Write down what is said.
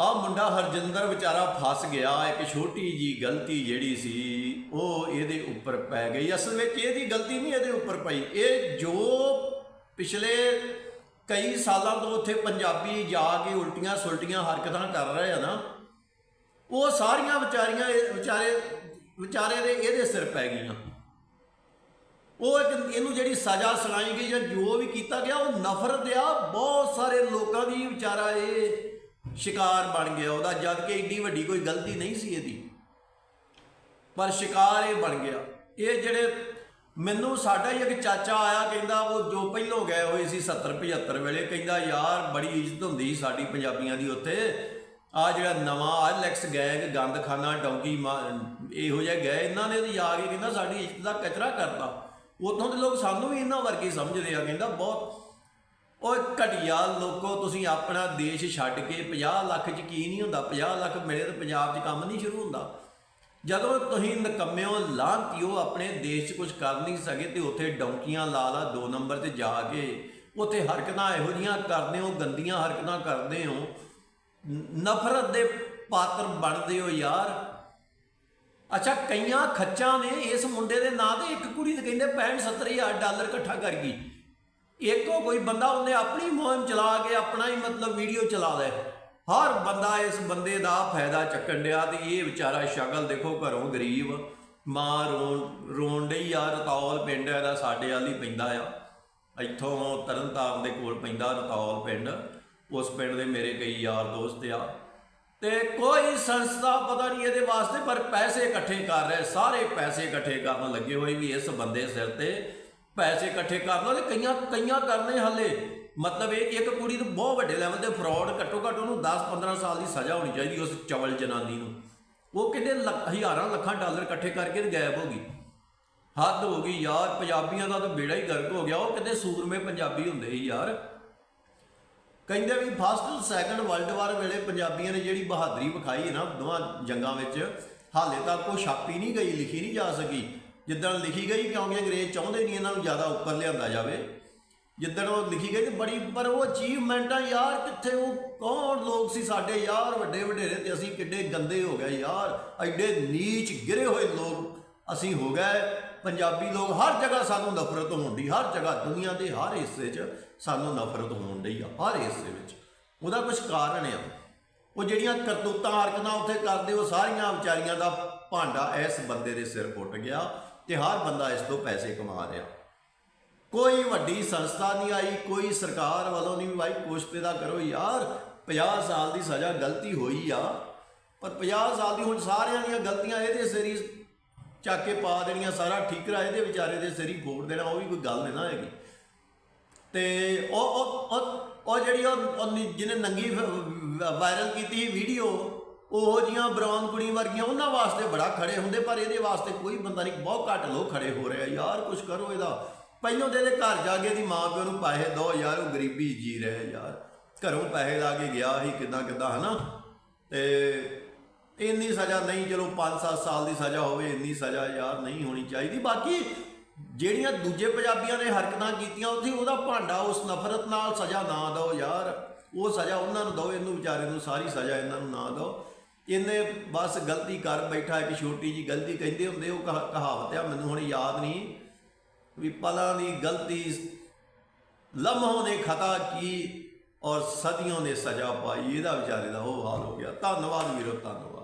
ਆ ਮੁੰਡਾ ਹਰਜਿੰਦਰ ਵਿਚਾਰਾ ਫਸ ਗਿਆ, ਇੱਕ ਛੋਟੀ ਜੀ ਗਲਤੀ ਜਿਹੜੀ ਸੀ, ਉਹ ਇਹਦੇ ਉੱਪਰ ਪੈ ਗਈ। ਅਸਲ ਵਿੱਚ ਇਹਦੀ ਗਲਤੀ ਨਹੀਂ ਇਹਦੇ ਉੱਪਰ ਪਈ। ਇਹ ਜੋ ਪਿਛਲੇ ਕਈ ਸਾਲਾਂ ਤੋਂ ਉੱਥੇ ਪੰਜਾਬੀ ਜਾ ਕੇ ਉਲਟੀਆਂ ਸੁਲਟੀਆਂ ਹਰਕਤਾਂ ਕਰ ਰਹੇ ਆ ਨਾ, ਉਹ ਸਾਰੀਆਂ ਵਿਚਾਰੀਆਂ ਇਹ ਵਿਚਾਰੇ ਵਿਚਾਰੇ ਦੇ ਇਹਦੇ ਸਿਰ ਪੈ ਗਈਆਂ। ਉਹ ਇੱਕ ਇਹਨੂੰ ਜਿਹੜੀ ਸਜ਼ਾ ਸੁਣਾਈ ਗਈ ਜਾਂ ਜੋ ਵੀ ਕੀਤਾ ਗਿਆ, ਉਹ ਨਫ਼ਰਤ ਆ। ਬਹੁਤ ਸਾਰੇ ਲੋਕਾਂ ਦੀ ਵਿਚਾਰਾ ਇਹ ਸ਼ਿਕਾਰ ਬਣ ਗਿਆ ਉਹਦਾ, ਜਦ ਕਿ ਏਡੀ ਵੱਡੀ ਕੋਈ ਗਲਤੀ ਨਹੀਂ ਸੀ ਇਹਦੀ। ਪਰ ਸ਼ਿਕਾਰ ਇਹ ਬਣ ਗਿਆ। ਇਹ ਜਿਹੜੇ ਮੈਨੂੰ ਸਾਡਾ ਹੀ ਇੱਕ ਚਾਚਾ ਆਇਆ, ਕਹਿੰਦਾ ਉਹ ਜੋ ਪਹਿਲੋਂ ਗਏ ਹੋਏ ਸੀ 70 75 ਵੇਲੇ, ਕਹਿੰਦਾ, ਯਾਰ, ਬੜੀ ਇੱਜ਼ਤ ਹੁੰਦੀ ਸੀ ਸਾਡੀ ਪੰਜਾਬੀਆਂ ਦੀ ਉੱਥੇ। ਆ ਜਿਹੜਾ ਨਵਾਂ ਐਲੈਕਸ ਗੈਗ, ਗੰਦਖਾਨਾ, ਡੌਂਕੀ ਮਾ- ਇਹੋ ਜਿਹਾ ਗਏ ਇਹਨਾਂ ਨੇ ਤੇ ਆ ਕੇ ਕਹਿੰਦਾ, ਸਾਡੀ ਇੱਜ਼ਤ ਦਾ ਕਚਰਾ ਕਰਤਾ। ਉਥੋਂ ਦੇ ਲੋਕ ਸਾਨੂੰ ਵੀ ਇਹਨਾਂ ਵਰਗੇ ਸਮਝਦੇ ਆ, ਕਹਿੰਦਾ, ਬਹੁਤ ਓਏ ਘਟਿਆ ਲੋਕੋ, ਤੁਸੀਂ ਆਪਣਾ ਦੇਸ਼ ਛੱਡ ਕੇ 50 ਲੱਖ ਚ ਕੀ ਨਹੀਂ ਹੁੰਦਾ 50 ਲੱਖ ਮਿਲੇ ਤਾਂ ਪੰਜਾਬ 'ਚ ਕੰਮ ਨਹੀਂ ਸ਼ੁਰੂ ਹੁੰਦਾ। ਜਦੋਂ ਤੁਸੀਂ ਨਕੰਮਿਓ, ਲਾਂਤੀਓ ਆਪਣੇ ਦੇਸ਼ 'ਚ ਕੁਝ ਕਰ ਨਹੀਂ ਸਕੇ ਤੇ ਉੱਥੇ ਡੌਂਕੀਆਂ ਲਾ ਲਾ ਦੋ ਨੰਬਰ ਤੇ ਜਾ ਕੇ, ਉੱਥੇ ਹਰਕਤਾਂ ਇਹੋ ਜੀਆਂ ਕਰਦੇ ਹੋ, ਗੰਦੀਆਂ ਹਰਕਤਾਂ ਕਰਦੇ ਹੋ ਨਫ਼ਰਤ ਦੇ ਪਾਤਰ ਬਣਦੇ ਹੋ ਯਾਰ। ਅੱਛਾ, ਕਈਆਂ ਖੱਚਾਂ ਨੇ ਇਸ ਮੁੰਡੇ ਦੇ ਨਾਂ ਤੇ ਇੱਕ ਕੁੜੀ ਤੇ ਕਹਿੰਦੇ 65 70000 ਡਾਲਰ ਇਕੱਠਾ ਕਰ ਗਈ। ਇੱਕੋ ਕੋਈ ਬੰਦਾ ਉਹਨੇ ਆਪਣੀ ਮੁਹਿੰਮ ਚਲਾ ਕੇ ਆਪਣਾ ਹੀ ਮਤਲਬ ਵੀਡੀਓ ਚਲਾ ਲੈ। ਹਰ ਬੰਦਾ ਇਸ ਬੰਦੇ ਦਾ ਫਾਇਦਾ ਚੱਕਣ ਡਿਆ ਤੇ ਇਹ ਵਿਚਾਰਾ ਸ਼ਕਲ ਦੇਖੋ ਘਰੋਂ ਗਰੀਬ, ਮਾਂ ਰੋਣ ਰੋਣ ਡਈ ਆ, ਰਤੌਲ ਪਿੰਡ ਇਹਦਾ, ਸਾਡੇ ਵਾਲੀ ਪੈਂਦਾ ਆ। ਇੱਥੋਂ ਤਰਨਤਾਰਨ ਦੇ ਕੋਲ ਪੈਂਦਾ ਰਤੌਲ ਪਿੰਡ, ਉਸ ਪਿੰਡ ਦੇ ਮੇਰੇ ਕਈ ਯਾਰ ਦੋਸਤ ਆ। ਤੇ ਕੋਈ ਸੰਸਥਾ ਪਤਾ ਨਹੀਂ ਇਹਦੇ ਵਾਸਤੇ, ਪਰ ਪੈਸੇ ਇਕੱਠੇ ਕਰ ਰਹੇ, ਸਾਰੇ ਪੈਸੇ ਇਕੱਠੇ ਕਰਨ ਲੱਗੇ ਹੋਏ ਵੀ ਇਸ ਬੰਦੇ ਸਿਰ ਤੇ ਪੈਸੇ ਇਕੱਠੇ ਕਰ ਲਓ ਤੇ ਕਈਆਂ ਕਈਆਂ ਕਰਨੇ ਹੱਲੇ। ਮਤਲਬ ਇਹ ਇੱਕ ਕੁੜੀ ਨੂੰ ਬਹੁਤ ਵੱਡੇ ਲੈਵਲ ਤੇ ਫਰਾਡ ਘੱਟੋ ਘੱਟ ਉਹਨੂੰ 10-15 ਸਾਲ ਦੀ ਸਜ਼ਾ ਹੋਣੀ ਚਾਹੀਦੀ ਉਸ ਚਵਲ ਜਨਾਨੀ ਨੂੰ। ਉਹ ਕਿਤੇ ਲੱਖ- ਹਜ਼ਾਰਾਂ ਲੱਖਾਂ ਡਾਲਰ ਇਕੱਠੇ ਕਰਕੇ ਤੇ ਗਾਇਬ ਹੋ ਗਈ। ਹੱਦ ਹੋ ਗਈ ਯਾਰ, ਪੰਜਾਬੀਆਂ ਦਾ ਤਾਂ ਬੇੜਾ ਹੀ ਗਰਕ ਹੋ ਗਿਆ। ਉਹ ਕਿਤੇ ਸੂਰਮੇ ਪੰਜਾਬੀ ਹੁੰਦੇ ਸੀ ਯਾਰ। ਕਹਿੰਦੇ ਵੀ ਫਸਟ ਸੈਕੰਡ ਵਰਲਡ ਵਾਰ ਵੇਲੇ ਪੰਜਾਬੀਆਂ ਨੇ ਜਿਹੜੀ ਬਹਾਦਰੀ ਵਿਖਾਈ ਹੈ ਨਾ ਦੋਵਾਂ ਜੰਗਾਂ ਵਿੱਚ, ਹਾਲੇ ਤੱਕ ਉਹ ਛਾਪੀ ਨਹੀਂ ਗਈ, ਲਿਖੀ ਨਹੀਂ ਜਾ ਸਕੀ। ਜਿੱਦਣ ਲਿਖੀ ਗਈ ਕਿਉਂਕਿ ਅੰਗਰੇਜ਼ ਚਾਹੁੰਦੇ ਨਹੀਂ ਇਹਨਾਂ ਨੂੰ ਜ਼ਿਆਦਾ ਉੱਪਰ ਲਿਆਂਦਾ ਜਾਵੇ, ਜਿੱਦਣ ਉਹ ਲਿਖੀ ਗਈ ਤੇ ਬੜੀ, ਪਰ ਉਹ ਅਚੀਵਮੈਂਟ ਆ ਯਾਰ ਕਿੱਥੇ ਉਹ ਕੌਣ ਲੋਕ ਸੀ ਸਾਡੇ ਯਾਰ ਵੱਡੇ ਵਡੇਰੇ ਤੇ ਅਸੀਂ ਕਿੱਡੇ ਗੰਦੇ ਹੋ ਗਏ ਯਾਰ, ਐਡੇ ਨੀਚ ਗਿਰੇ ਹੋਏ ਲੋਕ ਅਸੀਂ ਹੋ ਗਏ। ਪੰਜਾਬੀ ਲੋਕ ਹਰ ਜਗ੍ਹਾ ਸਾਨੂੰ ਨਫ਼ਰਤ ਹੋਣ ਦੀ ਹਰ ਜਗ੍ਹਾ ਦੁਨੀਆ ਦੇ ਹਰ ਹਿੱਸੇ 'ਚ ਸਾਨੂੰ ਨਫ਼ਰਤ ਹੋਣ ਡਈ ਆ, ਹਰ ਹਿੱਸੇ ਵਿੱਚ। ਉਹਦਾ ਕੁਝ ਕਾਰਨ ਆ। ਉਹ ਜਿਹੜੀਆਂ ਕਰਤੂਤਾਂ ਹਰਕਤਾਂ ਉੱਥੇ ਕਰਦੇ, ਉਹ ਸਾਰੀਆਂ ਵਿਚਾਰੀਆਂ ਦਾ ਭਾਂਡਾ ਇਸ ਬੰਦੇ ਦੇ ਸਿਰ ਪੁੱਟ ਗਿਆ। ਤੇ ਹਰ ਬੰਦਾ ਇਸ ਤੋਂ ਪੈਸੇ ਕਮਾ ਰਿਹਾ। ਕੋਈ ਵੱਡੀ ਸੰਸਥਾ ਨਹੀਂ ਆਈ, ਕੋਈ ਸਰਕਾਰ ਵੱਲੋਂ ਨਹੀਂ ਵੀ ਭਾਈ ਕੁਛ ਤੇ ਦਾ ਕਰੋ ਯਾਰ 50 ਸਾਲ ਦੀ ਸਜ਼ਾ ਗਲਤੀ ਹੋਈ ਆ। ਪਰ 50 ਸਾਲ ਦੀ ਹੁਣ ਸਾਰਿਆਂ ਦੀਆਂ ਗਲਤੀਆਂ ਇਹਦੇ ਸਿਰ ਹੀ ਚੱਕ ਕੇ ਪਾ ਦੇਣੀਆਂ, ਸਾਰਾ ਠੀਕਰਾ ਇਹਦੇ ਵਿਚਾਰੇ ਦੇ ਸਿਰ ਹੀ ਫੋੜ ਦੇਣਾ, ਉਹ ਵੀ ਕੋਈ ਗੱਲ ਨਹੀਂ ਨਾ ਹੈਗੀ। ਤੇ ਉਹ ਉਹ ਉਹ- ਜਿਹੜੀ ਉਹ ਜਿਹਨੇ ਨੰਗੀ ਵਾਇਰਲ ਕੀਤੀ ਵੀਡੀਓ ਉਹ ਜੀਆਂ ਬ੍ਰਾਊਨ ਕੁੜੀ ਵਰਗੀਆਂ ਉਹਨਾਂ ਵਾਸਤੇ ਬੜਾ ਖੜੇ ਹੁੰਦੇ, ਪਰ ਇਹਦੇ ਵਾਸਤੇ ਕੋਈ ਬੰਦਾ ਨਹੀਂ, ਬਹੁਤ ਘੱਟ ਲੋਕ ਖੜੇ ਹੋ ਰਹੇ ਆ। ਯਾਰ ਕੁਝ ਕਰੋ ਇਹਦਾ। ਪਹਿਲੋਂ ਤੇ ਇਹਦੇ ਘਰ ਜਾ ਕੇ ਦੀ ਮਾਂ ਪਿਓ ਨੂੰ ਪੈਸੇ ਦੋ, ਯਾਰ, ਉਹ ਗਰੀਬੀ ਜੀ ਰਹੇ ਯਾਰ। ਘਰੋਂ ਪੈਸੇ ਲਾ ਕੇ ਗਿਆ ਸੀ, ਕਿਦਾਂ ਕਿਦਾਂ, ਹਨਾ? ਤੇ ਇੰਨੀ ਸਜ਼ਾ ਨਹੀਂ, ਚਲੋ 5-7 ਸਾਲ ਦੀ ਸਜ਼ਾ ਹੋਵੇ, ਇੰਨੀ ਸਜ਼ਾ ਯਾਰ ਨਹੀਂ ਹੋਣੀ ਚਾਹੀਦੀ। ਬਾਕੀ ਜਿਹੜੀਆਂ ਦੂਜੇ ਪੰਜਾਬੀਆਂ ਨੇ ਹਰਕਤਾਂ ਕੀਤੀਆਂ, ਉੱਥੇ ਉਹਦਾ ਭਾਂਡਾ, ਉਸ ਨਫ਼ਰਤ ਨਾਲ ਸਜ਼ਾ ਨਾ ਦਿਓ, ਯਾਰ। ਉਹ ਸਜ਼ਾ ਉਹਨਾਂ ਨੂੰ ਦਿਓ, ਇਹਨੂੰ ਵਿਚਾਰੇ ਨੂੰ ਸਾਰੀ ਸਜ਼ਾ ਇਹਨਾਂ ਨੂੰ ਨਾ ਦਿਓ। ਇਹਨੇ ਬਸ ਗਲਤੀ ਕਰ ਬੈਠਾ, ਇੱਕ ਛੋਟੀ ਜੀ ਗਲਤੀ ਕਹਿੰਦੇ ਹੁੰਦੇ, ਉਹ ਕਹਾ- ਕਹਾਵਤ ਆ, ਮੈਨੂੰ ਹੁਣ ਯਾਦ ਨਹੀਂ ਵੀ ਪਲਾਂ ਦੀ ਗਲਤੀ ਲਮਹੋਂ ਨੇ ਖਤਾ ਕੀ ਔਰ ਸਦੀਆਂ ਨੇ ਸਜ਼ਾ ਪਾਈ, ਇਹਦਾ ਵਿਚਾਰੇ ਦਾ ਉਹ ਹਾਲ ਹੋ ਗਿਆ। ਧੰਨਵਾਦ ਵੀਰੋ, ਧੰਨਵਾਦ।